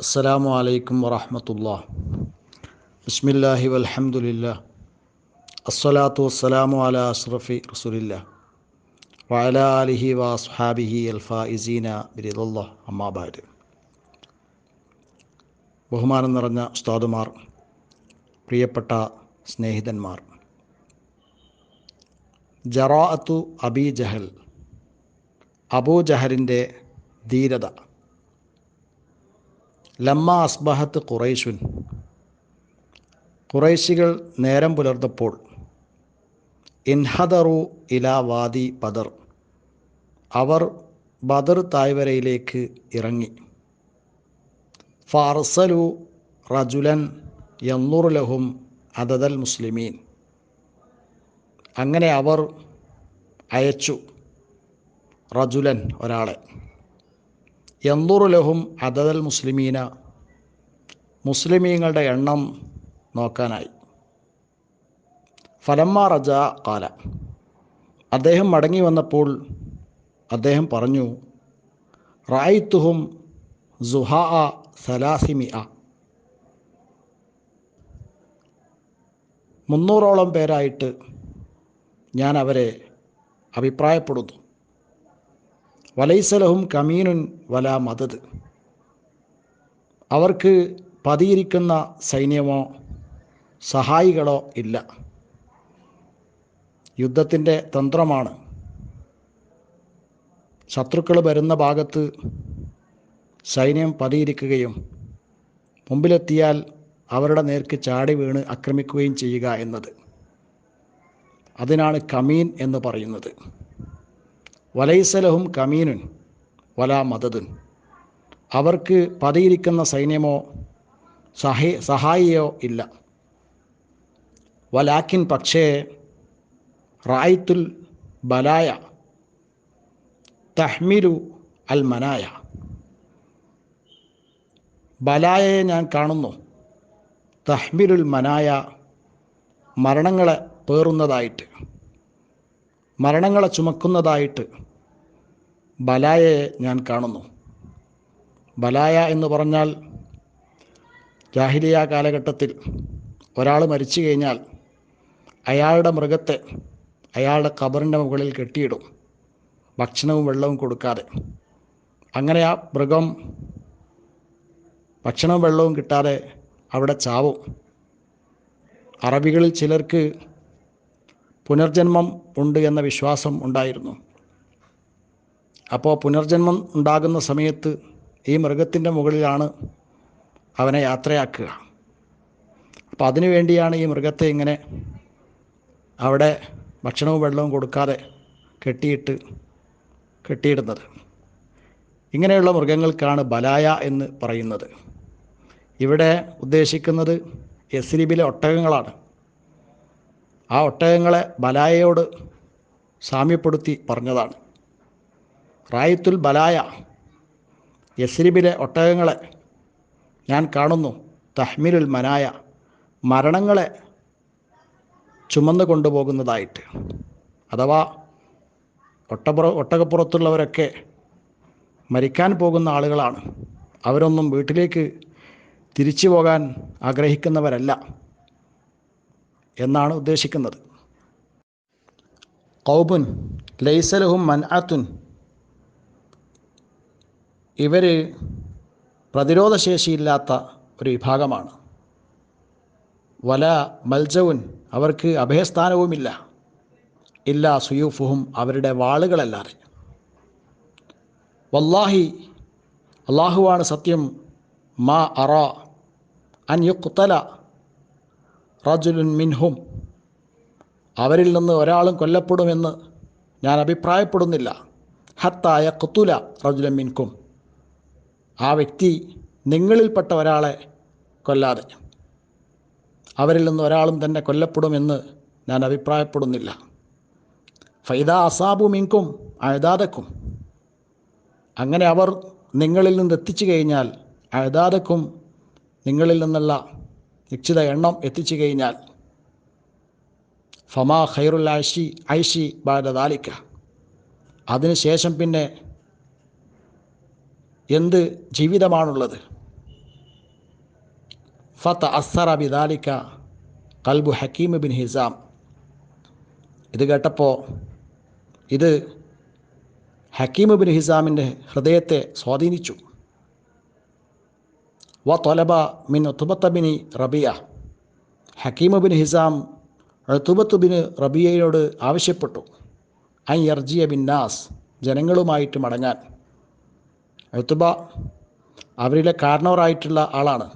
അസ്സലാമു അലൈക്കും വറഹമത്തുല്ലാ ബിസ്മില്ലാഹി വൽഹംദുലില്ലാ അസ്സലാത്തു വസ്സലാമു അല അഷ്റഫി റസൂലില്ല വഅല ആലിഹി വസ്ഹാബിഹി അൽഫായിസീന ബിരിദുല്ലാ അമ്മാബാദ് ബഹുമാനം നിറഞ്ഞ ഉസ്താദുമാർ പ്രിയപ്പെട്ട സ്നേഹിതന്മാർ. ജറാഅത്തു അബി ജഹൽ അബൂ ജഹലിന്റെ ധീരത. ലമ്മ അസ്ബഹത്ത് ഖുറൈശുൻ. ഖുറൈശികൾ നേരം പുലർത്തപ്പോൾ ഇൻഹദറു ഇല വാദി ബദർ. അവർ ബദർ തായ്വരയിലേക്ക് ഇറങ്ങി. ഫാർസലു റജുലൻ യന്നുറുലഹും അദദൽ മുസ്ലിമീൻ. അങ്ങനെ അവർ അയച്ചു റജുലൻ ഒരാളെ. യന്തുറുലഹും അതതൽ മുസ്ലിമീന മുസ്ലിമീങ്ങളുടെ എണ്ണം നോക്കാനായി. ഫലമ്മ റജ കാല അദ്ദേഹം മടങ്ങി വന്നപ്പോൾ അദ്ദേഹം പറഞ്ഞു റായിത്തുഹും സുഹാ അ മുന്നൂറോളം പേരായിട്ട് ഞാൻ അവരെ അഭിപ്രായപ്പെടുന്നു. വലൈസലഹും കമീനുൻ വല മദത് അവർക്ക് പതിയിരിക്കുന്ന സൈന്യമോ സഹായികളോ ഇല്ല. യുദ്ധത്തിന്റെ തന്ത്രമാണ്. ശത്രുക്കൾ വരുന്ന ഭാഗത്ത് സൈന്യം പതിയിരിക്കുകയും മുമ്പിലെത്തിയാൽ അവരുടെ നേർക്ക് ചാടി വീണ് ആക്രമിക്കുകയും ചെയ്യുക എന്നത്. അതിനാണ് കമീൻ എന്ന് പറയുന്നത്. വലൈസലഹും കമീനുൻ വലാ മദതുൻ അവർക്ക് പതിയിരിക്കുന്ന സൈന്യമോ സഹേ സഹായിയോ ഇല്ല. വലാക്കിൻ പക്ഷേ റായിത്തുൽ ബലായ തഹ്മിലു അൽ മനായ. ബലായയെ ഞാൻ കാണുന്നു. തഹ്മിലുൽ മനായ മരണങ്ങളെ പേറുന്നതായിട്ട്. മരണങ്ങളെ ചുമക്കുന്നതായിട്ട് ബലായയെ ഞാൻ കാണുന്നു. ബലായ എന്ന് പറഞ്ഞാൽ ജാഹിലിയ കാലഘട്ടത്തിൽ ഒരാൾ മരിച്ചു കഴിഞ്ഞാൽ അയാളുടെ മൃഗത്തെ അയാളുടെ കബറിന്റെ മുകളിൽ കെട്ടിയിടും. ഭക്ഷണവും വെള്ളവും കൊടുക്കാതെ. അങ്ങനെ ആ മൃഗം ഭക്ഷണവും വെള്ളവും കിട്ടാതെ അവിടെ ചാവും. അറബികളിൽ ചിലർക്ക് പുനർജന്മം ഉണ്ട് എന്ന വിശ്വാസം ഉണ്ടായിരുന്നു. അപ്പോൾ പുനർജന്മം ഉണ്ടാകുന്ന സമയത്ത് ഈ മൃഗത്തിന്റെ മുകളിലാണ് അവനെ യാത്രയാക്കുക. അപ്പോൾ അതിനുവേണ്ടിയാണ് ഈ മൃഗത്തെ ഇങ്ങനെ അവിടെ ഭക്ഷണവും വെള്ളവും കൊടുക്കാതെ കെട്ടിയിട്ട് കെട്ടിയിടുന്നത്. ഇങ്ങനെയുള്ള മൃഗങ്ങൾക്കാണ് ബലായ എന്ന് പറയുന്നത്. ഇവിടെ ഉദ്ദേശിക്കുന്നത് എസ്രിബിലെ ഒട്ടകങ്ങളാണ്. ആ ഒട്ടകങ്ങളെ ബലായയോട് സാമ്യപ്പെടുത്തി പറഞ്ഞതാണ്. റായത്തുൽ ബലായ യസ്രിബിലെ ഒട്ടകങ്ങളെ ഞാൻ കാണുന്നു. തഹ്മിലുൽ മനായ മരണങ്ങളെ ചുമന്നു കൊണ്ടുപോകുന്നതായിട്ട്. അഥവാ ഒട്ടപ്പുറ ഒട്ടകപ്പുറത്തുള്ളവരൊക്കെ മരിക്കാൻ പോകുന്ന ആളുകളാണ്. അവരൊന്നും വീട്ടിലേക്ക് തിരിച്ചു പോകാൻ ആഗ്രഹിക്കുന്നവരല്ല. എന്നാണ് ഉദ്ദേശിക്കുന്നത്. കൗബുൻ ലൈസലഹും മൻഅത്തുൻ. ഇവർ പ്രതിരോധശേഷിയില്ലാത്ത ഒരു വിഭാഗമാണ്. വല മൽജവുൻ അവർക്ക് അഭയസ്ഥാനവുമില്ല. ഇല്ല സുയൂഫുഹും അവരുടെ വാളുകളല്ലാതെ. വല്ലാഹി അള്ളാഹുവാണ് സത്യം മാ അറ അൻ യുക്തല റജുലുൻ മിൻഹും. അവരിൽ നിന്ന് ഒരാളും കൊല്ലപ്പെടുമെന്ന് ഞാൻ അഭിപ്രായപ്പെടുന്നില്ല. ഹത്തായ കുത്തുല റജുലൻ മിൻകും. ആ വ്യക്തി നിങ്ങളിൽപ്പെട്ട ഒരാളെ കൊല്ലാതെ അവരിൽ നിന്ന് ഒരാളും തന്നെ കൊല്ലപ്പെടുമെന്ന് ഞാൻ അഭിപ്രായപ്പെടുന്നില്ല. ഫൈദ അസാബു മിൻകും അഴുതാതക്കും അങ്ങനെ അവർ നിങ്ങളിൽ നിന്ന് എത്തിച്ചു കഴിഞ്ഞാൽ അഴുതാതക്കും നിങ്ങളിൽ നിന്നുള്ള നിശ്ചിത എണ്ണം എത്തിച്ചു കഴിഞ്ഞാൽ ഫമാ ഖൈറുൽ ഐഷി ഐഷി ബാലദാലിക്ക അതിനുശേഷം പിന്നെ എന്ത് ജീവിതമാണുള്ളത്? ഫത്ത അസറ ബിദാലിക്ക കൽബു ഹക്കീം ബിൻ ഹിസാം. ഇത് കേട്ടപ്പോൾ ഇത് ഹക്കീം ബിൻ ഹിസാമിന്റെ ഹൃദയത്തെ സ്വാധീനിച്ചു. വ തൊലബ മിൻ ഉത്തുബത്ത ബിനി റബിയ ഹക്കീം ബിൻ ഹിസാം ഉത്തുബത്ത് ബിൻ റബിയയോട് ആവശ്യപ്പെട്ടു. ഐ എർജിയ ബിൻ നാസ് ജനങ്ങളുമായിട്ട് മടങ്ങാൻ. ഉത്തുബ അവരിലെ കാരണവറായിട്ടുള്ള ആളാണ്.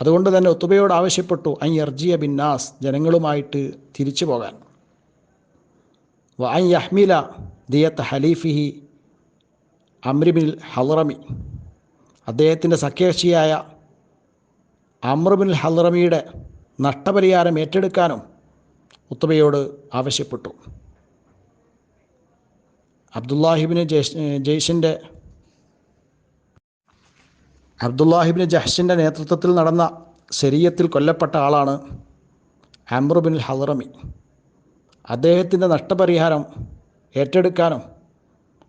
അതുകൊണ്ട് തന്നെ ഒത്തുബയോട് ആവശ്യപ്പെട്ടു. ഐ എർജിയ ബിൻ നാസ് ജനങ്ങളുമായിട്ട് തിരിച്ചു പോകാൻ. വ ഐ യഹ്മില ദിയത്ത് ഹലീഫിഹി അമ്രിബിൽ ഹലറമി അദ്ദേഹത്തിന്റെ സഖ്യകക്ഷിയായ അമ്രബിൻ ഹൽറമിയുടെ നഷ്ടപരിഹാരം ഏറ്റെടുക്കാനും ഉത്തബയോട് ആവശ്യപ്പെട്ടു. അബ്ദുല്ലാഹിബിന് ജയ്ഷ് ജയ്ഷിന്റെ അബ്ദുല്ലാഹിബിന് ജഹ്ഷിന്റെ നേതൃത്വത്തിൽ നടന്ന ശരീരത്തിൽ കൊല്ലപ്പെട്ട ആളാണ് അമ്രുബിൻ ഹൽറമി അദ്ദേഹത്തിന്റെ നഷ്ടപരിഹാരം ഏറ്റെടുക്കാനും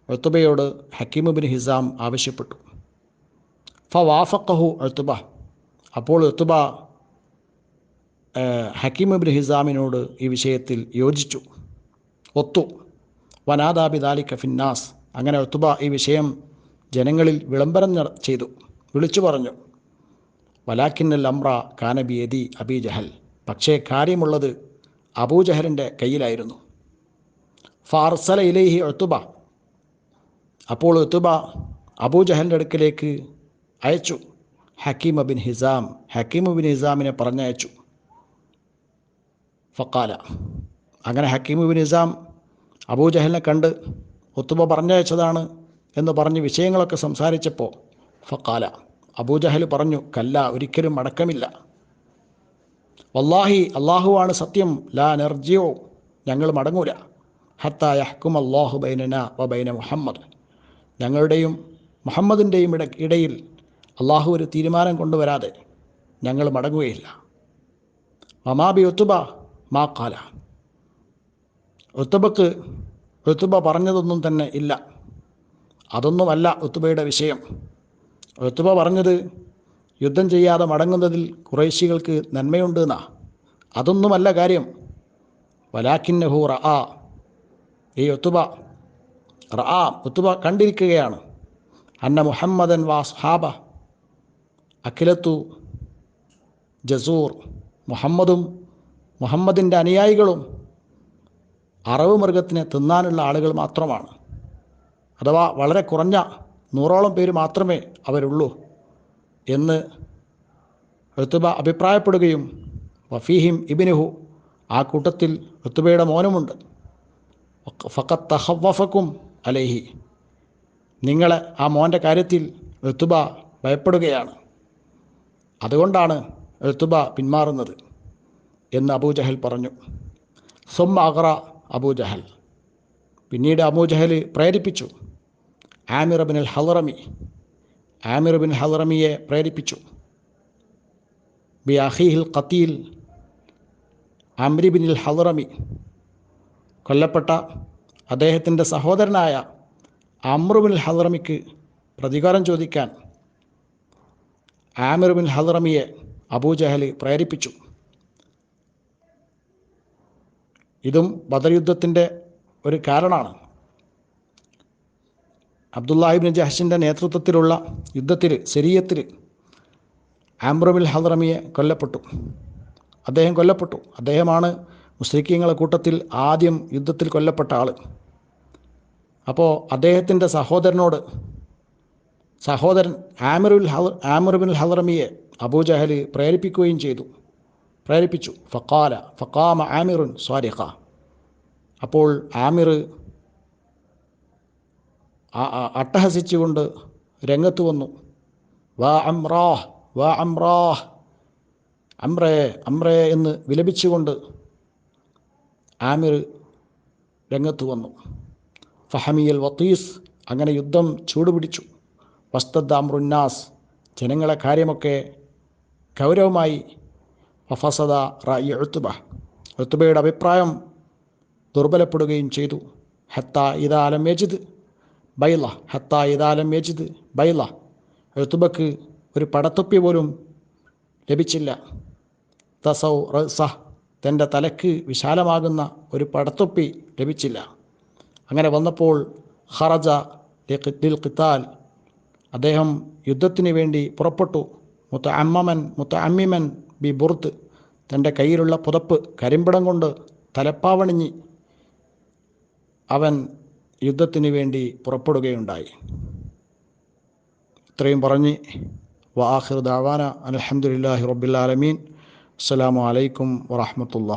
ഒത്തുബയോട് ഹക്കീമുബിൻ ബിൻ ഹിസാം ആവശ്യപ്പെട്ടു. ഫ എത്തുബ അപ്പോൾ എത്തുബ ഹക്കീം ഇബിൻ ഹിസാമിനോട് ഈ വിഷയത്തിൽ യോജിച്ചു. ഒത്തു. വനാദാബിദാലി ദാലിക ഫിന്നാസ്. അങ്ങനെ ഒത്തുബ ഈ വിഷയം ജനങ്ങളിൽ വിളംബരം ചെയ്തു. വിളിച്ചു പറഞ്ഞു. വലാക്കിന്നൽ അമ്ര കാനബിയതി അബി ജഹൽ. പക്ഷേ കാര്യമുള്ളത് അബൂജഹലിന്റെ കയ്യിലായിരുന്നു. ഫാർസല ഇലേഹി ഒത്തുബ അപ്പോൾ ഒത്തുബ അബൂജഹലിന്റെ അടുക്കിലേക്ക് അയച്ചു. Hakim bin Hizam Hakim bin ഹിസാമിനെ പറഞ്ഞയച്ചു. ഫക്കാല അങ്ങനെ ഹക്കീം ബിൻ ഹിസാം അബൂജഹലിനെ കണ്ട് ഒത്തുബ പറഞ്ഞയച്ചതാണ് എന്ന് പറഞ്ഞ് വിഷയങ്ങളൊക്കെ സംസാരിച്ചപ്പോൾ ഫക്കാല അബൂജഹൽ പറഞ്ഞു കല്ല ഒരിക്കലും അടക്കമില്ല വല്ലാഹി അള്ളാഹുവാണ് സത്യം. ലാ നർജിയോ ഞങ്ങൾ മടങ്ങൂല. ഹത്ത യഹ്കും അള്ളാഹു ബൈനന വ ബൈന മുഹമ്മദ്. ഞങ്ങളുടെയും മുഹമ്മദിന്റെയും ഇട ഇടയിൽ അള്ളാഹു ഒരു തീരുമാനം കൊണ്ടുവരാതെ ഞങ്ങൾ മടങ്ങുകയില്ല. മമാബി ഒത്തുബ മാ കാല ഒത്തുബക്ക് ഒത്തുബ പറഞ്ഞതൊന്നും തന്നെ ഇല്ല. അതൊന്നുമല്ല ഒത്തുബയുടെ വിഷയം. ഒത്തുബ പറഞ്ഞത് യുദ്ധം ചെയ്യാതെ മടങ്ങുന്നതിൽ കുറേശികൾക്ക് നന്മയുണ്ട് എന്നാ അതൊന്നുമല്ല കാര്യം. വലാഖിന്നഹു റ ആ ഈ ഒത്തുബ റ ആ ഒത്തുബ കണ്ടിരിക്കുകയാണ്. അന്ന മുഹമ്മദൻ വാ സ്ഹാബ അഖിലത്തു ജസൂർ മുഹമ്മദും മുഹമ്മദിന്റെ അനുയായികളും അറവ് മൃഗത്തിനെ തിന്നാനുള്ള ആളുകൾ മാത്രമാണ്. അഥവാ വളരെ കുറഞ്ഞ നൂറോളം പേര് മാത്രമേ അവരുള്ളൂ എന്ന് ഋത്തുബ അഭിപ്രായപ്പെടുകയും വഫീഹിം ഇബിനുഹു ആ കൂട്ടത്തിൽ ഋത്തുബയുടെ മോനുമുണ്ട്. ഫക്കത്ത് തഹവഫക്കും അലേഹി. നിങ്ങളെ ആ മോന്റെ കാര്യത്തിൽ ഋത്തുബ ഭയപ്പെടുകയാണ്. അതുകൊണ്ടാണ് എഴുത്തുബ പിന്മാറുന്നത് എന്ന് അബൂജഹൽ പറഞ്ഞു. സ്വം അഗ്ര അബൂജഹൽ പിന്നീട് അബൂജഹൽ പ്രേരിപ്പിച്ചു. Amir bin al Hadrami Amir bin ഹലറമിയെ പ്രേരിപ്പിച്ചു. ബി അഹീഹിൽ ഖത്തീൽ അമ്രിബിൻ അൽ ഹലറമി കൊല്ലപ്പെട്ട അദ്ദേഹത്തിന്റെ സഹോദരനായ അമ്രുബിൻ ഹലറമിക്ക് പ്രതികാരം ചോദിക്കാൻ ആമിർ ബിൻ ഹലറമിയെ അബൂജഹൽ പ്രേരിപ്പിച്ചു. ഇതും ബദർ യുദ്ധത്തിന്റെ ഒരു കാരണമാണ്. അബ്ദുല്ലാഹിബിൻ ജഹഷിന്റെ നേതൃത്വത്തിലുള്ള യുദ്ധത്തിൽ ശരീരത്തിൽ ആംബ്രബിൽ ഹദ്റമിയെ കൊല്ലപ്പെട്ടു. അദ്ദേഹം കൊല്ലപ്പെട്ടു. അദ്ദേഹമാണ് മുസ്ലിക്കീങ്ങളെ കൂട്ടത്തിൽ ആദ്യം യുദ്ധത്തിൽ കൊല്ലപ്പെട്ട ആൾ അപ്പോൾ അദ്ദേഹത്തിന്റെ സഹോദരനോട് സഹോദരൻ ആമിറുൽ ഹ ആമിറുബിൻ ഹദ്റമിയെ അബൂജഹൽ പ്രേരിപ്പിക്കുകയും ചെയ്തു. പ്രേരിപ്പിച്ചു. ഫക്കാല ഫക്കാമ ആമിറുൻ സ്വാരിഖ അപ്പോൾ ആമിർ അട്ടഹസിച്ചുകൊണ്ട് രംഗത്ത് വന്നു. വാ അംറാഹ് വാ അംറാഹ്. അമ്രേ അമ്രേ എന്ന് വിലപിച്ചുകൊണ്ട് ആമിർ രംഗത്ത് വന്നു. ഫഹമിയൽ വത്തീസ് അങ്ങനെ യുദ്ധം ചൂടുപിടിച്ചു. വസ്തദ് അമ്രുന്നാസ് ജനങ്ങളെ കാര്യമൊക്കെ ഗൗരവമായി വഫസദ റായി എഴുത്തുബ എഴുത്തുബയുടെ അഭിപ്രായം ദുർബലപ്പെടുകയും ചെയ്തു. ഹത്ത ഇതാലം യജിദ് ബൈല. ഹത്ത ഇതാലം യജിദ് ബൈല. എഴുത്തുബക്ക് ഒരു പടത്തൊപ്പി പോലും ലഭിച്ചില്ല. തസൗ റസ. തന്റെ തലക്ക് വിശാലമാകുന്ന ഒരു പടത്തൊപ്പി ലഭിച്ചില്ല. അങ്ങനെ വന്നപ്പോൾ ഹറജ ലിൽ ഖിത്താൽ അദ്ദേഹം യുദ്ധത്തിന് വേണ്ടി പുറപ്പെട്ടു. മുത്ത അമ്മമൻ മുത്ത അമ്മിമൻ ബി ബുർത്ത് തന്റെ കയ്യിലുള്ള പുതപ്പ് കരിമ്പടം കൊണ്ട് തലപ്പാവണിഞ്ഞ് അവൻ യുദ്ധത്തിന് വേണ്ടി പുറപ്പെടുകയുണ്ടായി. ഇത്രയും പറഞ്ഞ് വാഹിർ ദാവാന അലഹമുല്ലാഹി റബ്ബുലാലമീൻ അസ്സലാമു അലൈക്കും വറഹമത്തുള്ള